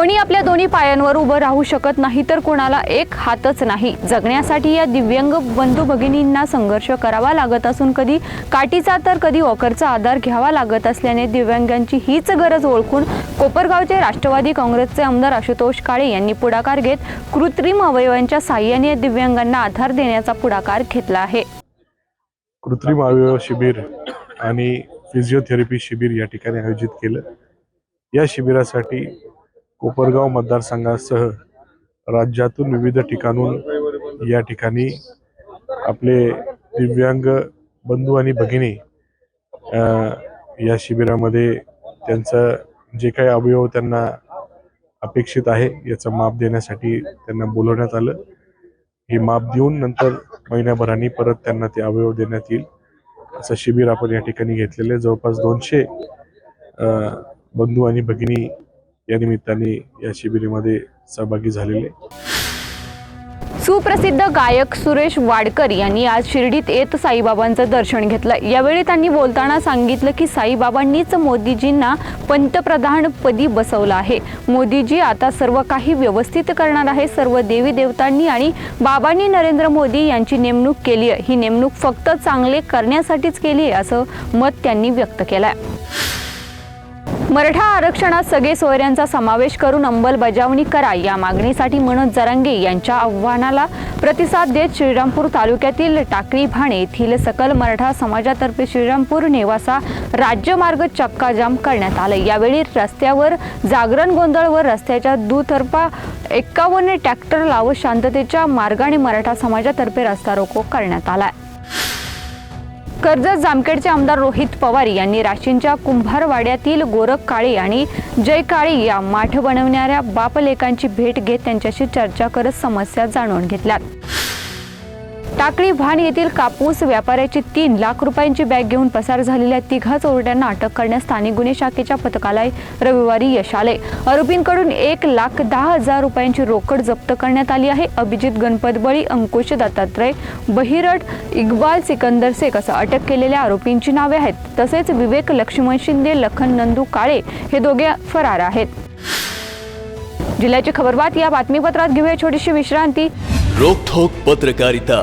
कोणी आपल्या दोन्ही पायांवर उभं राहू शकत नाही तर कोणाला एक हातच नाही. जगण्यासाठी या दिव्यांग बंधू भगिनींना संघर्ष करावा लागत असून कधी काठीचा तर कधी वॉकरचा आधार घ्यावा लागत असल्याने दिव्यांगांची हीच गरज ओळखून कोपरगावचे राष्ट्रवादी काँग्रेसचे आमदार आशुतोष काळे यांनी पुढाकार घेत कृत्रिम अवयवांच्या साह्याने दिव्यांगांना आधार देण्याचा पुढाकार घेतला आहे. कृत्रिम अवयव शिबिर आणि फिजिओथेरपी शिबिर या ठिकाणी आयोजित केलं. या शिबिरासाठी कोपरगाव मतदारसंघासह राज्यातून विविध ठिकाणून या ठिकाणी आपले दिव्यांग बंधू आणि भगिनी या शिबिरामध्ये त्यांचं जे काही अवयव त्यांना अपेक्षित आहे याचं माप देण्यासाठी त्यांना बोलवण्यात आलं. हे माप देऊन नंतर महिन्याभराने परत त्यांना ते अवयव देण्यात येईल असं शिबिर आपण या ठिकाणी घेतलेलं आहे. जवळपास दोनशे बंधू आणि भगिनी या निमित्ताने या शिबिरामध्ये सहभागी झालेले. सुप्रसिद्ध गायक सुरेश वाडकर यांनी आज शिर्डीत येत साईबाबांचं दर्शन घेतलं. यावेळी त्यांनी बोलताना सांगितलं की साईबाबांनीच मोदीजींना पंतप्रधानपदी बसवलं आहे. मोदीजी आता सर्व काही व्यवस्थित करणार आहे. सर्व देवी देवतांनी आणि बाबांनी नरेंद्र मोदी यांची नेमणूक केली आहे. ही नेमणूक फक्त चांगले करण्यासाठीच केली आहे असं मत त्यांनी व्यक्त केलं आहे मराठा आरक्षणात सगळे सोयऱ्यांचा समावेश करून अंमलबजावणी करा या मागणीसाठी मनोज जरांगे यांच्या आव्हानाला प्रतिसाद देत श्रीरामपूर तालुक्यातील टाकळी भाणे येथील सकल मराठा समाजातर्फे श्रीरामपूर नेवासा राज्यमार्ग चक्काजाम करण्यात आला. यावेळी रस्त्यावर जागरण गोंधळ व रस्त्याच्या दुतर्फा एक्कावन्न ट्रॅक्टर लावत शांततेच्या मार्गाने मराठा समाजातर्फे रस्ता रोको करण्यात आला. कर्जत जामखेडचे आमदार रोहित पवार यांनी राशींच्या कुंभारवाड्यातील गोरख काळे आणि जय काळे या माठ बनवणाऱ्या बापलेकांची भेट घेत त्यांच्याशी चर्चा करत समस्या जाणून घेतल्यात. टाकळी भाण येथील कापूस व्यापाऱ्याची तीन लाख रुपयांची बॅग घेऊन पसार झालेल्या तिघा चोरट्यांना अटक करण्यास स्थानिक गुन्हे शाखेच्या पथकाला रविवारी यश आले. आरोपींकडून एक लाख दहा हजार रुपयांची रोकड जप्त करण्यात आली आहे. अभिजित गणपत बळी अंकुश दत्तात्रय बहिरट इक्बाल सिकंदर शेख असं अटक केलेल्या आरोपींची नावे आहेत. तसेच विवेक लक्ष्मण शिंदे लखन नंदू काळे हे दोघे फरार आहेत. जिल्ह्याची खबरबात या बातमीपत्रात घेऊया. छोटीशी विश्रांती. रोखोक पत्रकारिता.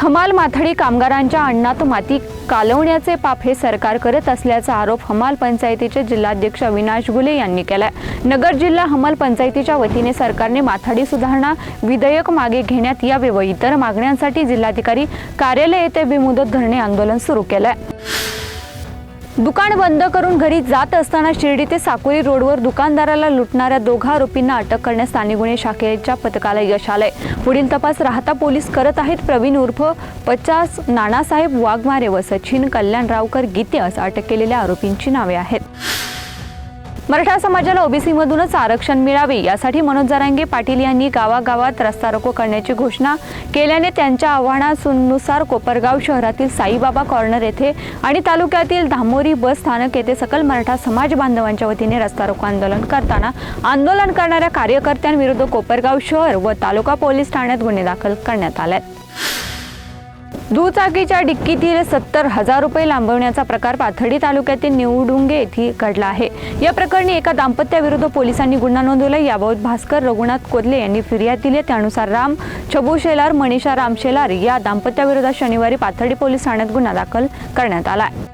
हमाल माथडी कामगारांच्या अण्णात माती कालवण्याचे पाप हे सरकार करत असल्याचा आरोप हमाल पंचायतीचे जिल्हाध्यक्ष अविनाश गुले यांनी केलाय. नगर जिल्हा हमाल पंचायतीच्या वतीने सरकारने माथाडी सुधारणा विधेयक मागे घेण्यात यावे व इतर मागण्यांसाठी जिल्हाधिकारी कार्यालय येथे बेमुदत धरणे आंदोलन सुरू केलंय. दुकान बंद करून घरी जात असताना शिर्डी ते साकोली रोडवर दुकानदाराला लुटणाऱ्या दोघा आरोपींना अटक करण्यास स्थानिक गुन्हे शाखेच्या पथकाला यश आलंय. पुढील तपास राहता पोलीस करत आहेत. प्रवीण उर्फ पचास नानासाहेब वाघमारे व सचिन कल्याणरावकर गीते असं अटक केलेल्या आरोपींची नावे आहेत. मराठा समाजाला ओबीसीमधूनच आरक्षण मिळावे यासाठी मनोज जरांगे पाटील यांनी गावागावात रस्ता रोको करण्याची घोषणा केल्याने त्यांच्या आव्हानानुसार कोपरगाव शहरातील साईबाबा कॉर्नर येथे आणि तालुक्यातील धामोरी बस स्थानक येथे सकल मराठा समाज बांधवांच्या वतीने रस्ता रोको आंदोलन करताना आंदोलन करणाऱ्या कार्यकर्त्यांविरुद्ध कोपरगाव शहर व तालुका पोलीस ठाण्यात गुन्हे दाखल करण्यात आले दुचाकीच्या डिक्कीतील सत्तर हजार रुपये लांबवण्याचा प्रकार पाथर्डी तालुक्यातील निवडुंगे येथे घडला आहे. या प्रकरणी एका दाम्पत्याविरुद्ध पोलिसांनी गुन्हा नोंदवला. याबाबत भास्कर रघुनाथ कोदले यांनी फिर्याद दिली त्यानुसार राम छबू शेलार मनीषा राम शेलार या दाम्पत्याविरोधात शनिवारी पाथर्डी पोलीस ठाण्यात गुन्हा दाखल करण्यात आला आहे.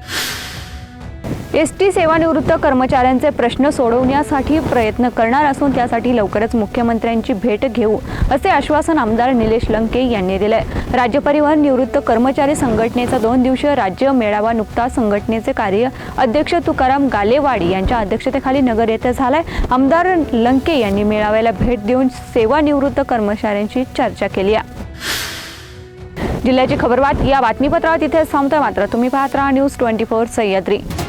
एस टी सेवानिवृत्त कर्मचाऱ्यांचे प्रश्न सोडवण्यासाठी प्रयत्न करणार असून त्यासाठी लवकरच मुख्यमंत्र्यांची भेट घेऊ असे आश्वासन आमदार निलेश लंके यांनी दिले राज्य परिवहन निवृत्त कर्मचारी संघटनेचा दोन दिवसीय राज्य मेळावा नुकताच संघटनेचे कार्य अध्यक्ष तुकाराम गालेवाडी यांच्या अध्यक्षतेखाली नगर येथे झालाय. आमदार लंके यांनी मेळाव्याला भेट देऊन सेवानिवृत्त कर्मचाऱ्यांशी चर्चा केली आहे. जिल्ह्याची खबरबात या बातमीपत्रात इथे थांबतोय मात्र. तुम्ही पाहत राहा न्यूज ट्वेंटी फोर सह्याद्री.